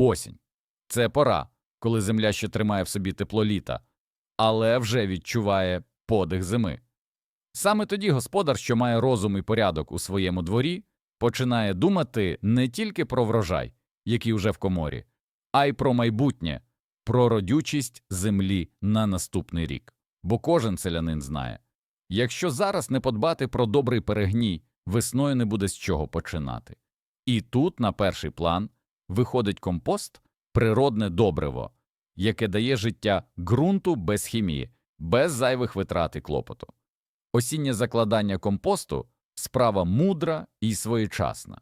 Осінь. Це пора, коли земля ще тримає в собі тепло літа, але вже відчуває подих зими. Саме тоді господар, що має розум і порядок у своєму дворі, починає думати не тільки про врожай, який уже в коморі, а й про майбутнє, про родючість землі на наступний рік. Бо кожен селянин знає, якщо зараз не подбати про добрий перегній, весною не буде з чого починати. І тут, на перший план, виходить компост, природне добриво, яке дає життя ґрунту без хімії, без зайвих витрат і клопоту. Осіннє закладання компосту справа мудра і своєчасна.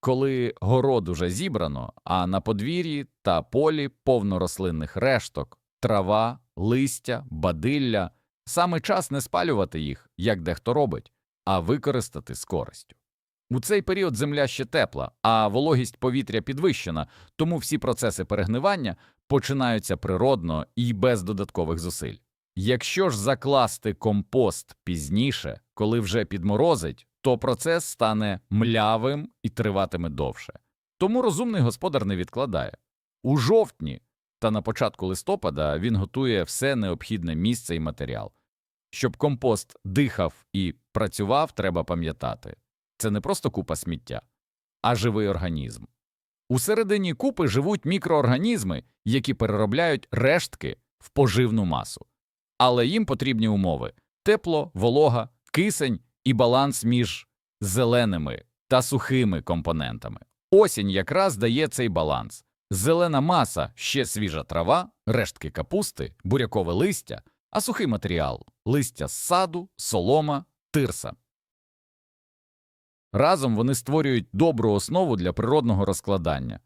Коли город уже зібрано, а на подвір'ї та полі повно рослинних решток, трава, листя, бадилля, саме час не спалювати їх, як дехто робить, а використати з користю. У цей період земля ще тепла, а вологість повітря підвищена, тому всі процеси перегнивання починаються природно і без додаткових зусиль. Якщо ж закласти компост пізніше, коли вже підморозить, то процес стане млявим і триватиме довше. Тому розумний господар не відкладає. У жовтні та на початку листопада він готує все необхідне місце і матеріал. Щоб компост дихав і працював, треба пам'ятати це не просто купа сміття, а живий організм. У середині купи живуть мікроорганізми, які переробляють рештки в поживну масу. Але їм потрібні умови тепло, волога, кисень і баланс між зеленими та сухими компонентами. Осінь якраз дає цей баланс. Зелена маса ще свіжа трава, рештки капусти, бурякове листя, а сухий матеріал листя з саду, солома, тирса. Разом вони створюють добру основу для природного розкладання.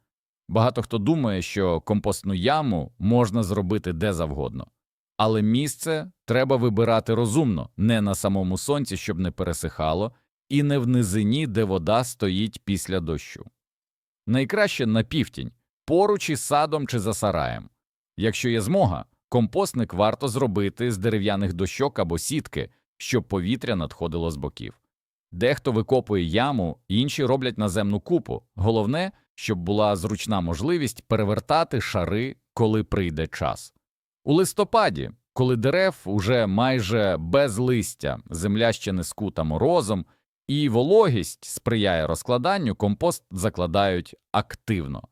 Багато хто думає, що компостну яму можна зробити де завгодно, але місце треба вибирати розумно, не на самому сонці, щоб не пересихало, і не в низині, де вода стоїть після дощу. Найкраще на півтінь, поруч із садом чи за сараєм. Якщо є змога, компостник варто зробити з дерев'яних дощок або сітки, щоб повітря надходило з боків. Дехто викопує яму, інші роблять наземну купу. Головне, щоб була зручна можливість перевертати шари, коли прийде час. У листопаді, коли дерев уже майже без листя, земля ще не скута морозом, і вологість сприяє розкладанню, компост закладають активно.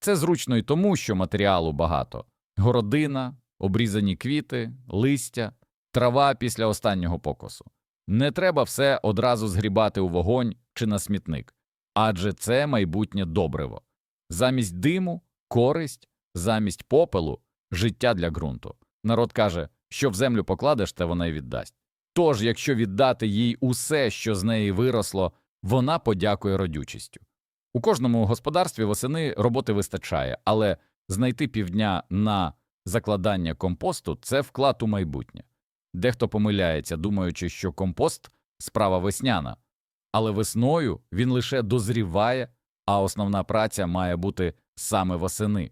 Це зручно й тому, що матеріалу багато городина, обрізані квіти, листя, трава після останнього покосу. Не треба все одразу згрібати у вогонь чи на смітник, адже це майбутнє добриво. Замість диму користь, замість попелу життя для ґрунту. Народ каже, що в землю покладеш, те вона й віддасть. Тож, якщо віддати їй усе, що з неї виросло, вона подякує родючістю. У кожному господарстві восени роботи вистачає, але знайти півдня на закладання компосту це вклад у майбутнє. Дехто помиляється, думаючи, що компост справа весняна, але весною він лише дозріває, а основна праця має бути саме восени.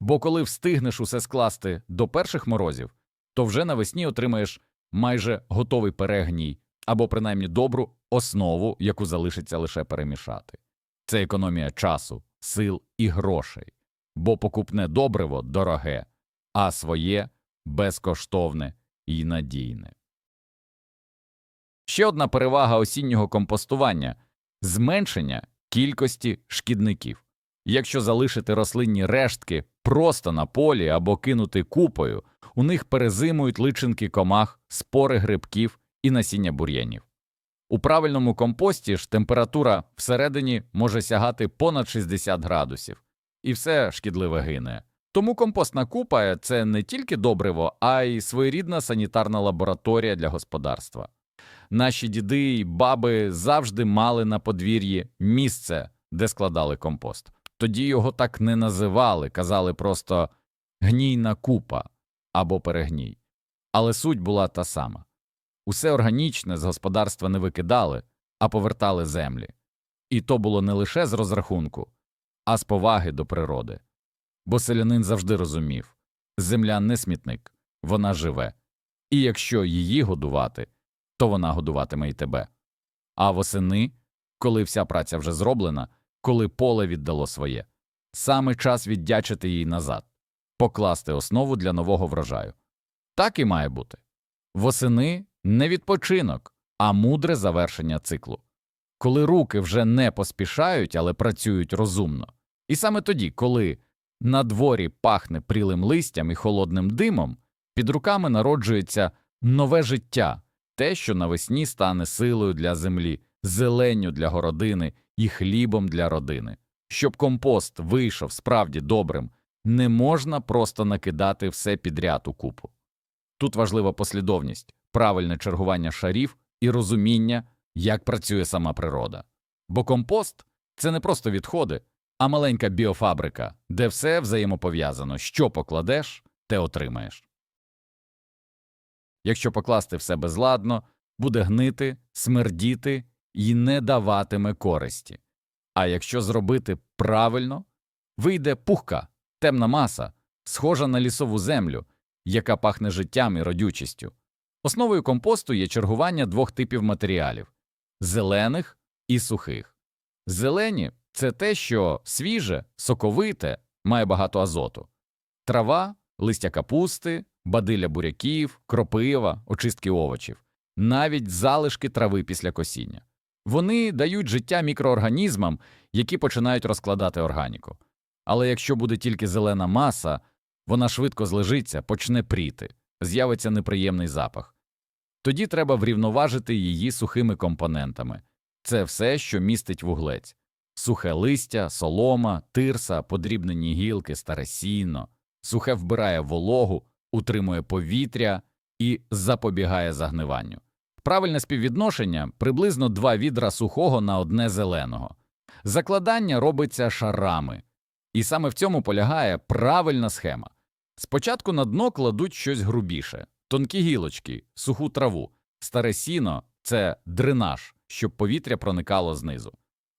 Бо коли встигнеш усе скласти до перших морозів, то вже навесні отримаєш майже готовий перегній або принаймні добру основу, яку залишиться лише перемішати. Це економія часу, сил і грошей, бо покупне добриво дороге, а своє безкоштовне і надійне. Ще одна перевага осіннього компостування зменшення кількості шкідників. Якщо залишити рослинні рештки просто на полі або кинути купою, у них перезимують личинки комах, спори грибків і насіння бур'янів. У правильному компості ж температура всередині може сягати понад 60 градусів, і все шкідливе гине. Тому компостна купа це не тільки добриво, а й своєрідна санітарна лабораторія для господарства. Наші діди й баби завжди мали на подвір'ї місце, де складали компост. Тоді його так не називали, казали просто гнійна купа або перегній. Але суть була та сама усе органічне з господарства не викидали, а повертали землі. І то було не лише з розрахунку, а з поваги до природи. Бо селянин завжди розумів земля не смітник, вона живе, і якщо її годувати, то вона годуватиме й тебе. А восени, коли вся праця вже зроблена, коли поле віддало своє, саме час віддячити їй назад, покласти основу для нового врожаю. Так і має бути. Восени не відпочинок, а мудре завершення циклу. Коли руки вже не поспішають, але працюють розумно. І саме тоді, коли на дворі пахне прілим листям і холодним димом, під руками народжується нове життя, те, що навесні стане силою для землі, зеленню для городини і хлібом для родини. Щоб компост вийшов справді добрим, не можна просто накидати все підряд у купу. Тут важлива послідовність, правильне чергування шарів і розуміння, як працює сама природа. Бо компост це не просто відходи, а маленька біофабрика, де все взаємопов'язано, що покладеш, те отримаєш. Якщо покласти все безладно, буде гнити, смердіти і не даватиме користі. А якщо зробити правильно, вийде пухка, темна маса, схожа на лісову землю, яка пахне життям і родючістю. Основою компосту є чергування двох типів матеріалів зелених і сухих. Зелені це те, що свіже, соковите, має багато азоту. Трава, листя капусти, бадилля буряків, кропива, очистки овочів, навіть залишки трави після косіння. Вони дають життя мікроорганізмам, які починають розкладати органіку. Але якщо буде тільки зелена маса, вона швидко злежиться, почне пріти, з'явиться неприємний запах. Тоді треба врівноважити її сухими компонентами це все, що містить вуглець сухе листя, солома, тирса, подрібнені гілки, старе сіно, сухе вбирає вологу, утримує повітря і запобігає загниванню. Правильне співвідношення приблизно два відра сухого на одне зеленого. Закладання робиться шарами, і саме в цьому полягає правильна схема. Спочатку на дно кладуть щось грубіше, тонкі гілочки, суху траву, старе сіно це дренаж, щоб повітря проникало знизу.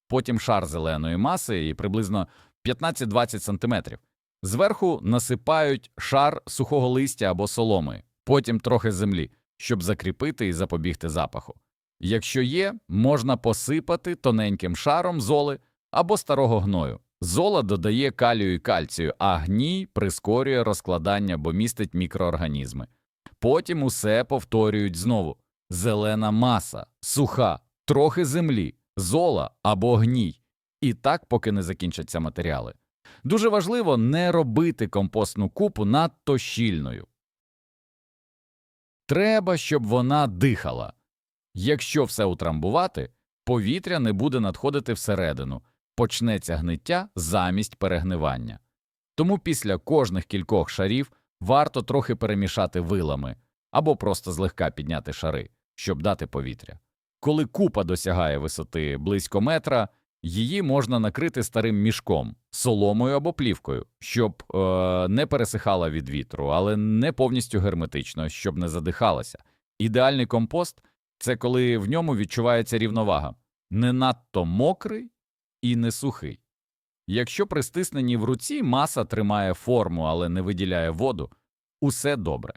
Потім шар зеленої маси і приблизно 15-20 см. Зверху насипають шар сухого листя або соломи, потім трохи землі, щоб закріпити і запобігти запаху. Якщо є, можна посипати тоненьким шаром золи або старого гною. Зола додає калію і кальцію, а гній прискорює розкладання, бо містить мікроорганізми. Потім усе повторюють знову: зелена маса, суха, трохи землі, зола або гній. І так, поки не закінчаться матеріали. Дуже важливо не робити компостну купу надто щільною. Треба, щоб вона дихала. Якщо все утрамбувати, повітря не буде надходити всередину, почнеться гниття замість перегнивання. Тому після кожних кількох шарів варто трохи перемішати вилами або просто злегка підняти шари, щоб дати повітря. Коли купа досягає висоти близько метра, її можна накрити старим мішком, соломою або плівкою, щоб е, не пересихала від вітру, але не повністю герметично, щоб не задихалася. Ідеальний компост це коли в ньому відчувається рівновага, не надто мокрий і не сухий. Якщо при стисненні в руці маса тримає форму, але не виділяє воду, усе добре.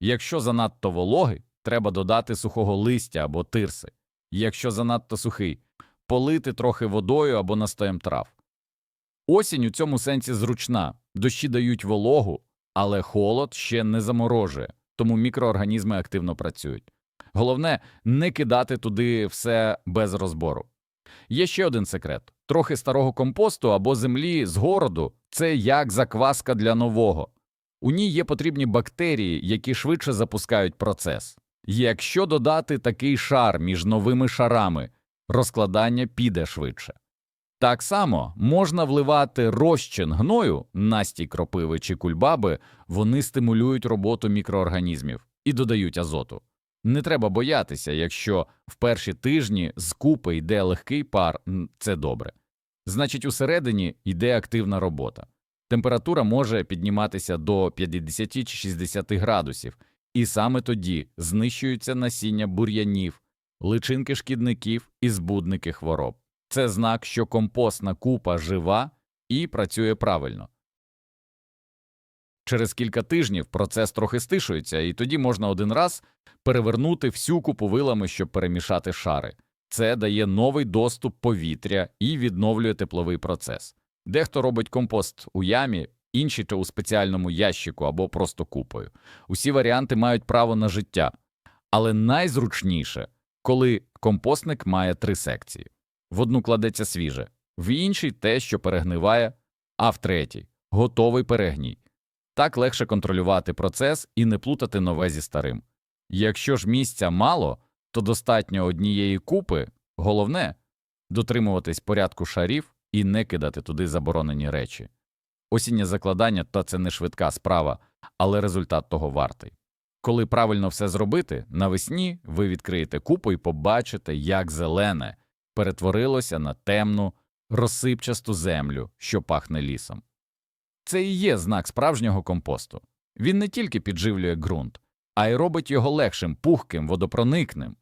Якщо занадто вологий, треба додати сухого листя або тирси. Якщо занадто сухий, полити трохи водою або настоєм трав. Осінь у цьому сенсі зручна, дощі дають вологу, але холод ще не заморожує, тому мікроорганізми активно працюють. Головне не кидати туди все без розбору. Є ще один секрет трохи старого компосту або землі з городу це як закваска для нового. У ній є потрібні бактерії, які швидше запускають процес. Якщо додати такий шар між новими шарами, розкладання піде швидше. Так само можна вливати розчин гною, настій кропиви чи кульбаби, вони стимулюють роботу мікроорганізмів і додають азоту. Не треба боятися, якщо в перші тижні з купи йде легкий пар, це добре. Значить, усередині йде активна робота. Температура може підніматися до 50 чи 60 градусів, і саме тоді знищуються насіння бур'янів, личинки шкідників і збудники хвороб. Це знак, що компостна купа жива і працює правильно. Через кілька тижнів процес трохи стишується, і тоді можна один раз перевернути всю купу вилами, щоб перемішати шари. Це дає новий доступ повітря і відновлює тепловий процес. Дехто робить компост у ямі, інші то у спеціальному ящику або просто купою. Усі варіанти мають право на життя, але найзручніше, коли компостник має три секції: в одну кладеться свіже, в іншій те, що перегниває, а в третій готовий перегній. Так легше контролювати процес і не плутати нове зі старим. Якщо ж місця мало, то достатньо однієї купи, головне дотримуватись порядку шарів і не кидати туди заборонені речі. Осіннє закладання то це не швидка справа, але результат того вартий. Коли правильно все зробити, навесні ви відкриєте купу і побачите, як зелене перетворилося на темну, розсипчасту землю, що пахне лісом. Це і є знак справжнього компосту. Він не тільки підживлює ґрунт, а й робить його легшим, пухким, водопроникним.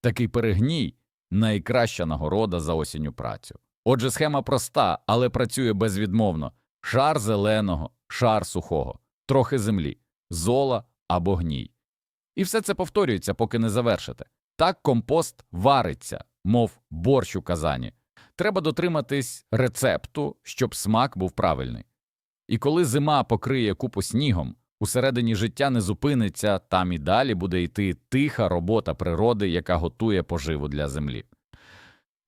Такий перегній найкраща нагорода за осінню працю. Отже, схема проста, але працює безвідмовно шар зеленого, шар сухого, трохи землі, зола або гній. І все це повторюється, поки не завершите. Так компост вариться, мов борщ у казані. Треба дотриматись рецепту, щоб смак був правильний. І коли зима покриє купу снігом, усередині життя не зупиниться, там і далі буде йти тиха робота природи, яка готує поживу для землі.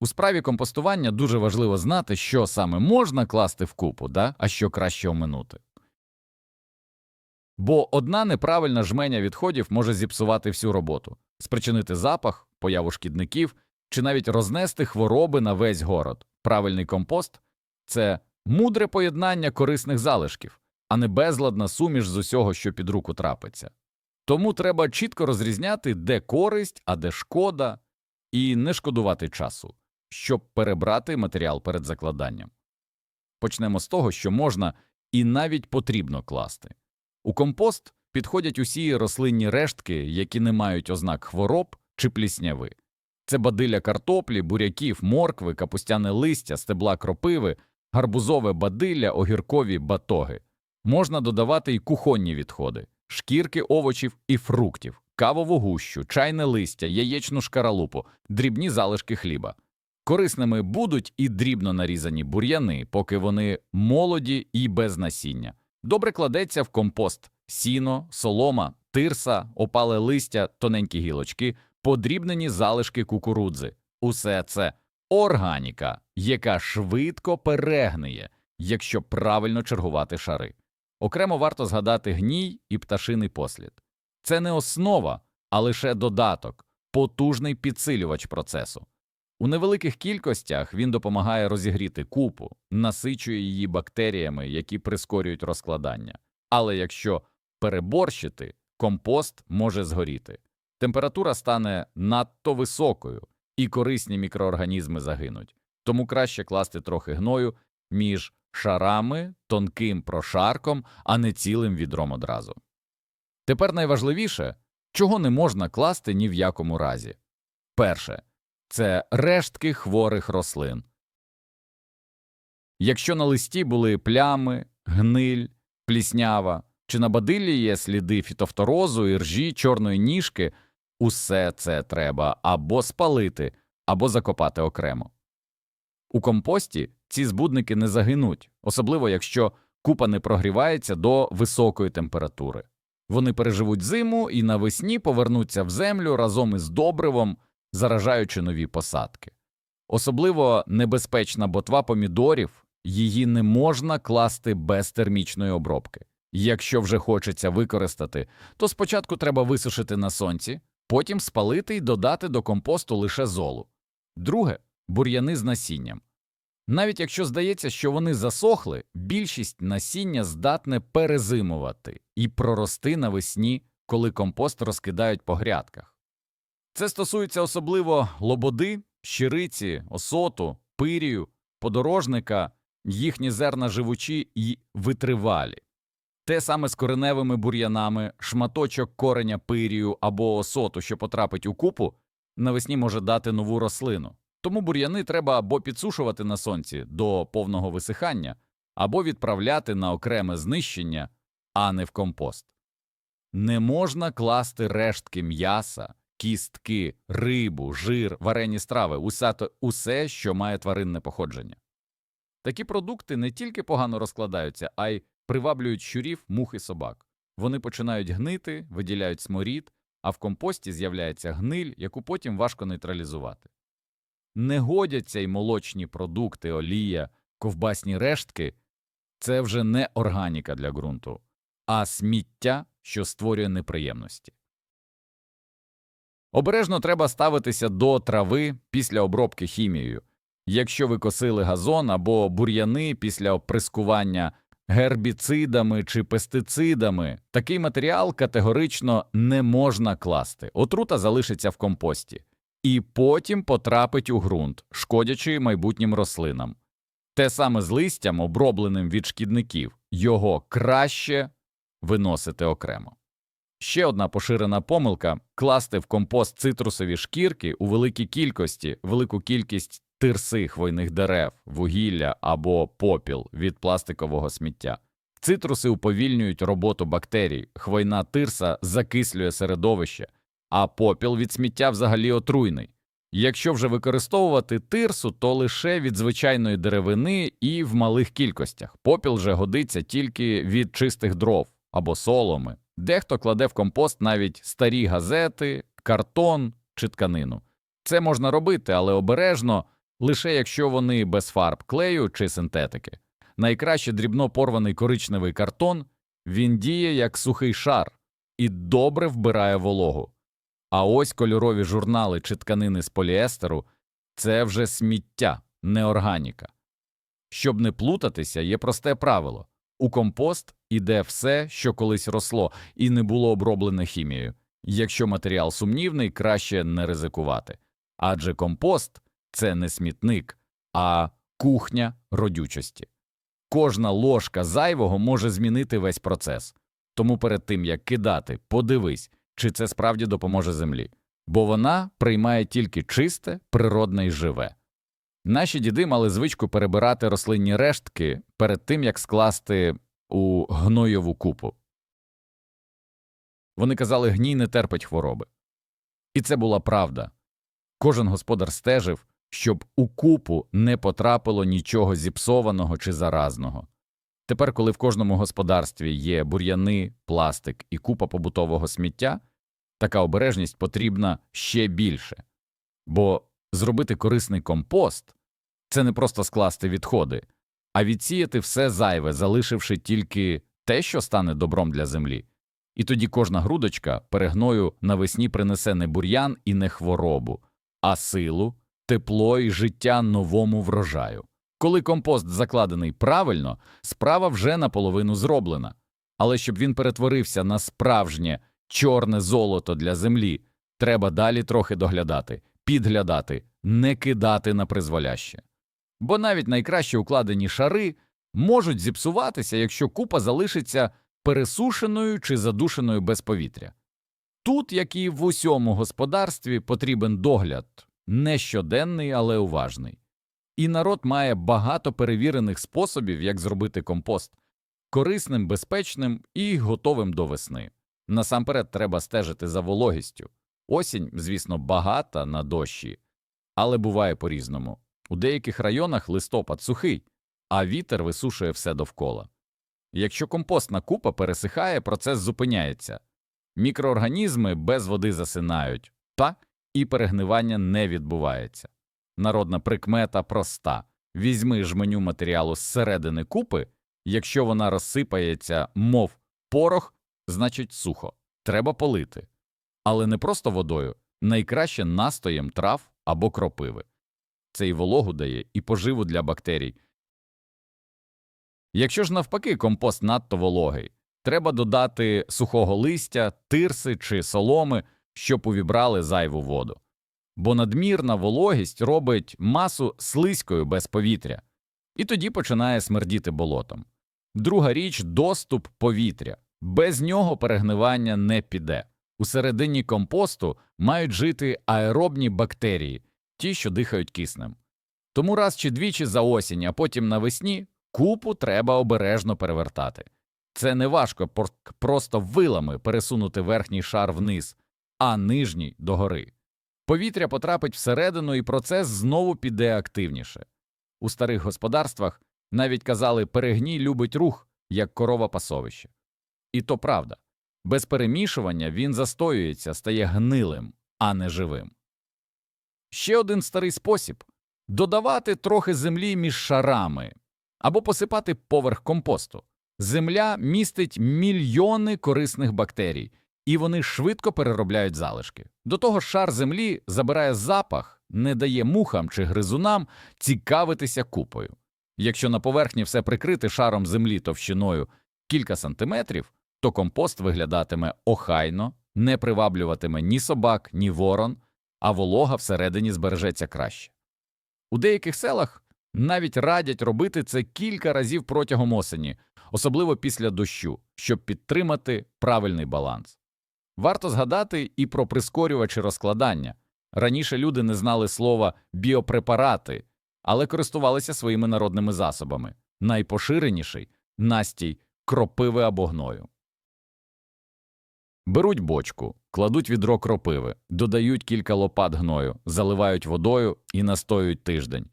У справі компостування дуже важливо знати, що саме можна класти в купу, да? а що краще оминути. Бо одна неправильна жменя відходів може зіпсувати всю роботу, спричинити запах, появу шкідників чи навіть рознести хвороби на весь город. Правильний компост це мудре поєднання корисних залишків, а не безладна суміш з усього, що під руку трапиться. Тому треба чітко розрізняти, де користь, а де шкода, і не шкодувати часу, щоб перебрати матеріал перед закладанням. Почнемо з того, що можна і навіть потрібно класти. У компост підходять усі рослинні рештки, які не мають ознак хвороб чи плісняви. Це бадилля картоплі, буряків, моркви, капустяне листя, стебла кропиви, гарбузове бадилля, огіркові батоги. Можна додавати й кухонні відходи, шкірки овочів і фруктів, кавову гущу, чайне листя, яєчну шкаралупу, дрібні залишки хліба. Корисними будуть і дрібно нарізані бур'яни, поки вони молоді і без насіння. Добре кладеться в компост сіно, солома, тирса, опале листя, тоненькі гілочки, подрібнені залишки кукурудзи. Усе це органіка, яка швидко перегниє, якщо правильно чергувати шари. Окремо варто згадати гній і пташиний послід. Це не основа, а лише додаток, потужний підсилювач процесу. У невеликих кількостях він допомагає розігріти купу, насичує її бактеріями, які прискорюють розкладання. Але якщо переборщити, компост може згоріти. Температура стане надто високою, і корисні мікроорганізми загинуть. Тому краще класти трохи гною між шарами, тонким прошарком, а не цілим відром одразу. Тепер найважливіше, чого не можна класти ні в якому разі. Перше це рештки хворих рослин. Якщо на листі були плями, гниль, пліснява чи на бадиллі є сліди фітофторозу, іржі, чорної ніжки, усе це треба або спалити, або закопати окремо. У компості ці збудники не загинуть, особливо якщо купа не прогрівається до високої температури. Вони переживуть зиму і навесні повернуться в землю разом із добривом, заражаючи нові посадки. Особливо небезпечна ботва помідорів, її не можна класти без термічної обробки. Якщо вже хочеться використати, то спочатку треба висушити на сонці, потім спалити і додати до компосту лише золу. Друге бур'яни з насінням. Навіть якщо здається, що вони засохли, більшість насіння здатне перезимувати і прорости навесні, коли компост розкидають по грядках. Це стосується особливо лободи, щириці, осоту, пирію, подорожника, їхні зерна живучі і витривалі. Те саме з кореневими бур'янами, шматочок кореня пирію або осоту, що потрапить у купу, навесні може дати нову рослину. Тому бур'яни треба або підсушувати на сонці до повного висихання, або відправляти на окреме знищення, а не в компост. Не можна класти рештки м'яса, кістки, рибу, жир, варені страви, усе, усе, що має тваринне походження. Такі продукти не тільки погано розкладаються, а й приваблюють щурів, мух і собак. Вони починають гнити, виділяють сморід, а в компості з'являється гниль, яку потім важко нейтралізувати. Не годяться й молочні продукти, олія, ковбасні рештки це вже не органіка для ґрунту, а сміття, що створює неприємності. Обережно треба ставитися до трави після обробки хімією. Якщо ви косили газон або бур'яни після оприскування гербіцидами чи пестицидами, такий матеріал категорично не можна класти. Отрута залишиться в компості і потім потрапить у ґрунт, шкодячи майбутнім рослинам. Те саме з листям, обробленим від шкідників, його краще виносити окремо. Ще одна поширена помилка класти в компост цитрусові шкірки у великій кількості, велику кількість тирси хвойних дерев, вугілля або попіл від пластикового сміття. Цитруси уповільнюють роботу бактерій, хвойна тирса закислює середовище, а попіл від сміття взагалі отруйний. Якщо вже використовувати тирсу, то лише від звичайної деревини і в малих кількостях. Попіл же годиться тільки від чистих дров або соломи. Дехто кладе в компост навіть старі газети, картон чи тканину. Це можна робити, але обережно, лише якщо вони без фарб клею чи синтетики. Найкраще дрібно порваний коричневий картон, він діє як сухий шар і добре вбирає вологу. А ось кольорові журнали чи тканини з поліестеру це вже сміття, не органіка. Щоб не плутатися, є просте правило у компост іде все, що колись росло і не було оброблене хімією. Якщо матеріал сумнівний, краще не ризикувати. Адже компост це не смітник, а кухня родючості. Кожна ложка зайвого може змінити весь процес. Тому перед тим як кидати, подивись, чи це справді допоможе землі, бо вона приймає тільки чисте, природне і живе. Наші діди мали звичку перебирати рослинні рештки перед тим, як скласти у гнойову купу. Вони казали, гній не терпить хвороби. І це була правда. Кожен господар стежив, щоб у купу не потрапило нічого зіпсованого чи заразного. Тепер, коли в кожному господарстві є бур'яни, пластик і купа побутового сміття, така обережність потрібна ще більше. Бо зробити корисний компост це не просто скласти відходи, а відсіяти все зайве, залишивши тільки те, що стане добром для землі. І тоді кожна грудочка перегною навесні принесе не бур'ян і не хворобу, а силу, тепло і життя новому врожаю. Коли компост закладений правильно, справа вже наполовину зроблена. Але щоб він перетворився на справжнє чорне золото для землі, треба далі трохи доглядати, підглядати, не кидати на призволяще. Бо навіть найкраще укладені шари можуть зіпсуватися, якщо купа залишиться пересушеною чи задушеною без повітря. Тут, як і в усьому господарстві, потрібен догляд не щоденний, але уважний. І народ має багато перевірених способів, як зробити компост корисним, безпечним і готовим до весни. Насамперед треба стежити за вологістю. Осінь, звісно, багата на дощі, але буває по-різному. У деяких районах листопад сухий, а вітер висушує все довкола. Якщо компостна купа пересихає, процес зупиняється. Мікроорганізми без води засинають, та і перегнивання не відбувається. Народна прикмета проста візьми жменю матеріалу зсередини купи, якщо вона розсипається, мов порох, значить сухо. Треба полити. Але не просто водою, найкраще настоєм трав або кропиви. Це і вологу дає, і поживу для бактерій. Якщо ж навпаки компост надто вологий, треба додати сухого листя, тирси чи соломи, щоб увібрали зайву воду. Бо надмірна вологість робить масу слизькою без повітря, і тоді починає смердіти болотом. Друга річ доступ повітря. Без нього перегнивання не піде. У середині компосту мають жити аеробні бактерії, ті, що дихають киснем. Тому раз чи двічі за осінь, а потім навесні купу треба обережно перевертати. Це не важко просто вилами пересунути верхній шар вниз, а нижній догори. Повітря потрапить всередину, і процес знову піде активніше. У старих господарствах Навіть казали, перегній любить рух, як корова пасовище. І то правда. Без перемішування він застоюється, стає гнилим, а не живим. Ще один старий спосіб додавати трохи землі між шарами або посипати поверх компосту. Земля містить мільйони корисних бактерій, і вони швидко переробляють залишки. До того шар землі забирає запах, не дає мухам чи гризунам цікавитися купою. Якщо на поверхні все прикрити шаром землі товщиною кілька сантиметрів, то компост виглядатиме охайно, не приваблюватиме ні собак, ні ворон, а волога всередині збережеться краще. У деяких селах навіть радять робити це кілька разів протягом осені, особливо після дощу, щоб підтримати правильний баланс. Варто згадати і про прискорювачі розкладання. Раніше люди не знали слова біопрепарати, але користувалися своїми народними засобами. Найпоширеніший настій кропиви або гною. Беруть бочку, кладуть відро кропиви, додають кілька лопат гною, заливають водою і настоюють тиждень.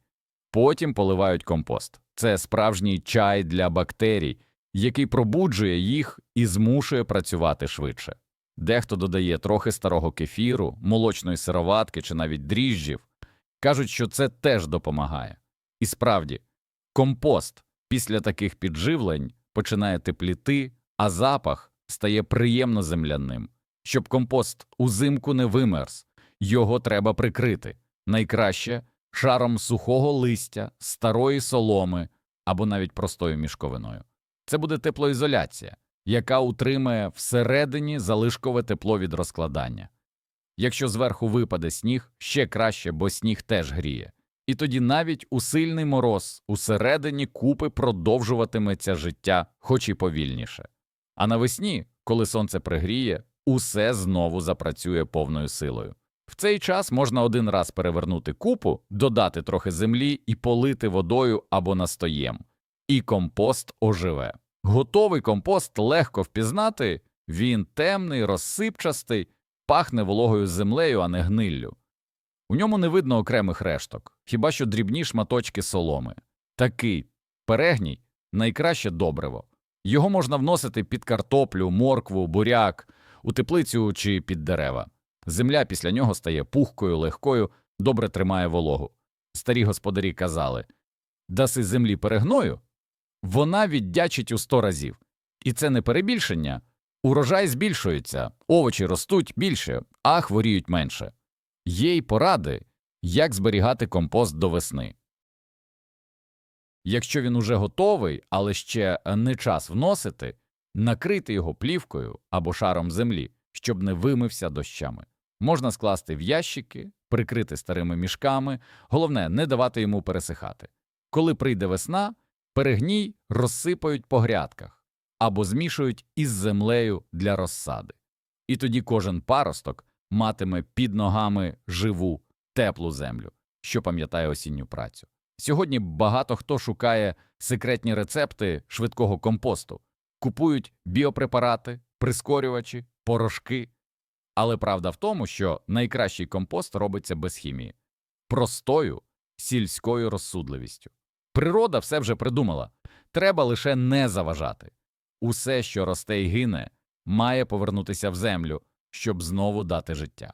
Потім поливають компост. Це справжній чай для бактерій, який пробуджує їх і змушує працювати швидше. Дехто додає трохи старого кефіру, молочної сироватки чи навіть дріжджів. Кажуть, що це теж допомагає. І справді, компост після таких підживлень починає тепліти, а запах стає приємно земляним. Щоб компост узимку не вимерз, його треба прикрити. Найкраще шаром сухого листя, старої соломи або навіть простою мішковиною. Це буде теплоізоляція, яка утримає всередині залишкове тепло від розкладання. Якщо зверху випаде сніг, ще краще, бо сніг теж гріє. І тоді навіть у сильний мороз усередині купи продовжуватиметься життя, хоч і повільніше. А навесні, коли сонце пригріє, усе знову запрацює повною силою. В цей час можна один раз перевернути купу, додати трохи землі і полити водою або настоєм, і компост оживе. Готовий компост легко впізнати, він темний, розсипчастий, пахне вологою землею, а не гниллю. У ньому не видно окремих решток, хіба що дрібні шматочки соломи. Такий перегній найкраще добриво. Його можна вносити під картоплю, моркву, буряк, у теплицю чи під дерева. Земля після нього стає пухкою, легкою, добре тримає вологу. Старі господарі казали даси землі перегною, вона віддячить у сто разів. І це не перебільшення. Урожай збільшується, овочі ростуть більше, а хворіють менше. Є й поради, як зберігати компост до весни. Якщо він уже готовий, але ще не час вносити, накрити його плівкою або шаром землі, щоб не вимився дощами. Можна скласти в ящики, прикрити старими мішками, головне не давати йому пересихати. Коли прийде весна, перегній розсипають по грядках або змішують із землею для розсади. І тоді кожен паросток матиме під ногами живу, теплу землю, що пам'ятає осінню працю. Сьогодні багато хто шукає секретні рецепти швидкого компосту, купують біопрепарати, прискорювачі, порошки. Але правда в тому, що найкращий компост робиться без хімії, простою сільською розсудливістю. Природа все вже придумала треба лише не заважати. Усе, що росте й гине, має повернутися в землю, щоб знову дати життя.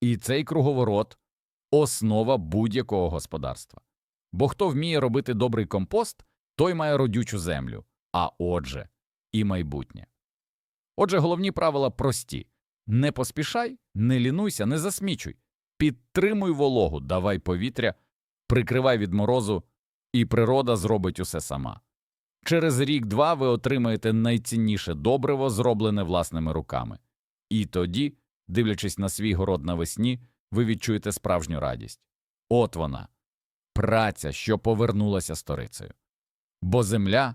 І цей круговорот основа будь-якого господарства. Бо хто вміє робити добрий компост, той має родючу землю, а отже, і майбутнє. Отже, головні правила прості не поспішай, не лінуйся, не засмічуй, підтримуй вологу, давай повітря, прикривай від морозу, і природа зробить усе сама. Через рік-два ви отримаєте найцінніше добриво, зроблене власними руками. І тоді, дивлячись на свій город навесні, ви відчуєте справжню радість. От вона, праця, що повернулася сторицею. Бо земля